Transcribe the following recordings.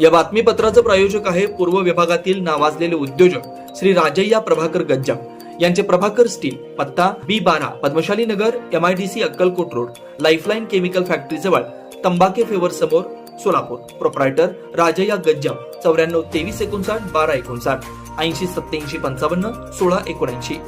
या बातमीपत्राचं प्रायोजक आहे पूर्व विभागातील नावाजलेले उद्योजक श्री राजय्या प्रभाकर गज्जा यांचे प्रभाकर स्टील पत्ता बी बारा Padmashali Nagar M I D C Akkalkot road Lifeline chemical factory जवळ तंबाके फेवर समोर सोलापूर. प्रोप्रायटर राजय्या गज्जा चौऱ्याण्णव तेवीस एकोणसाठ बारा एकोणसाठ ऐंशी सत्याऐंशी पंचावन्न सोळा एकोणऐंशी.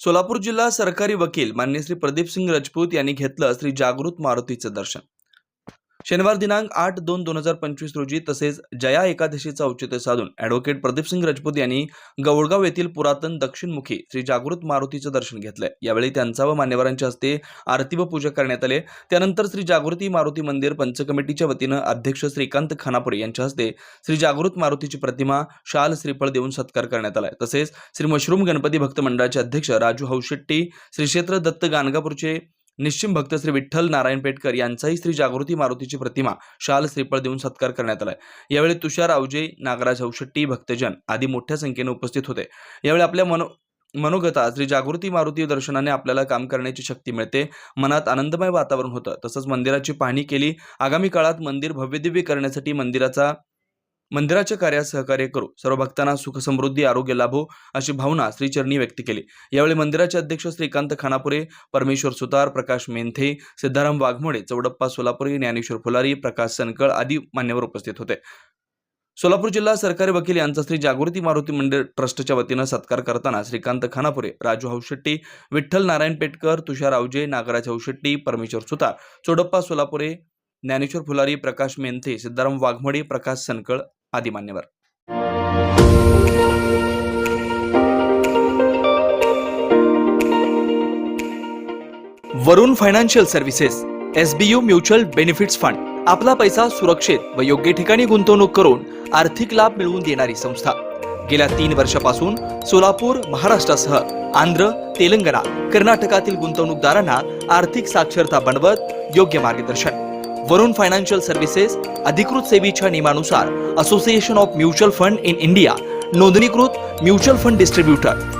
सोलापूर जिल्हा सरकारी वकील मान्य श्री प्रदीप सिंग राजपूत यांनी घेतलं श्री जागृत मारुतीचं दर्शन. शनिवार दिनांक आठ दोन दोन हजार पंचवीस रोजी तसेच जया एकादशीचं औचित्य साधून ॲडव्होकेट प्रदीपसिंग राजपूत यांनी गवळगाव येथील पुरातन दक्षिणमुखी श्री जागृत मारुतीचं दर्शन घेतलं यावेळी त्यांचा व मान्यवरांच्या हस्ते आरती व पूजा करण्यात आले. त्यानंतर श्री जागृती मारुती मंदिर पंचकमिटीच्या वतीनं अध्यक्ष श्रीकांत खानापुरे यांच्या हस्ते श्री जागृत मारुतीची प्रतिमा शाल श्रीफळ देऊन सत्कार करण्यात आलाय. तसेच श्री मशरूम गणपती भक्त मंडळाचे अध्यक्ष राजू हौशेट्टी श्री क्षेत्र दत्त गाणगापूरचे निश्चिम भक्त श्री विठ्ठल नारायण पेटकर यांचाही श्री जागृती मारुतीची प्रतिमा शाल श्रीफळ देऊन सत्कार करण्यात आला यावेळी तुषार आवजे नागराज हौशेट्टी भक्तजन आदी मोठ्या संख्येने उपस्थित होते. यावेळी आपल्या मनो मनोगता श्री जागृती मारुती दर्शनाने आपल्याला काम करण्याची शक्ती मिळते. मनात आनंदमय वातावरण होतं. तसंच मंदिराची पाहणी केली. आगामी काळात मंदिर भव्यदिव्य करण्यासाठी मंदिराचा मंदिराच्या कार्यात सहकार्य करू. सर्व भक्तांना सुख समृद्धी आरोग्य लाभो अशी भावना श्रीचरणी व्यक्त केली. यावेळी मंदिराचे अध्यक्ष श्रीकांत खानापुरे परमेश्वर सुतार प्रकाश मेंथे सिद्धाराम वाघमोडे चौडप्पा सोलापुरी ज्ञानेश्वर फुलारी प्रकाश सनकळ आदी मान्यवर उपस्थित होते. सोलापूर जिल्हा सरकारी वकील यांचा श्री जागृती मारुती मंदिर ट्रस्टच्या वतीनं सत्कार करताना श्रीकांत खानापुरे राजू हौशेट्टी विठ्ठल नारायण पेटकर तुषार आवजे नागराज हौशेट्टी परमेश्वर सुतार चोडप्पा सोलापुरे ज्ञानेश्वर फुलारी प्रकाश मेंथे सिद्धाराम वाघमोडे प्रकाश सनकळ आदी मान्यवर Varun financial services SBU mutual benefits fund आपला पैसा सुरक्षित व योग्य ठिकाणी गुंतवणूक करून आर्थिक लाभ मिळवून देणारी संस्था. गेल्या तीन वर्षापासून सोलापूर महाराष्ट्रासह आंध्र तेलंगणा कर्नाटकातील गुंतवणूकदारांना आर्थिक साक्षरता बनवत योग्य मार्गदर्शन. वरुण फायनान्शियल सर्व्हिसेस अधिकृत सेवेच्या नियमानुसार association of mutual fund in India नोंदणीकृत mutual fund distributor.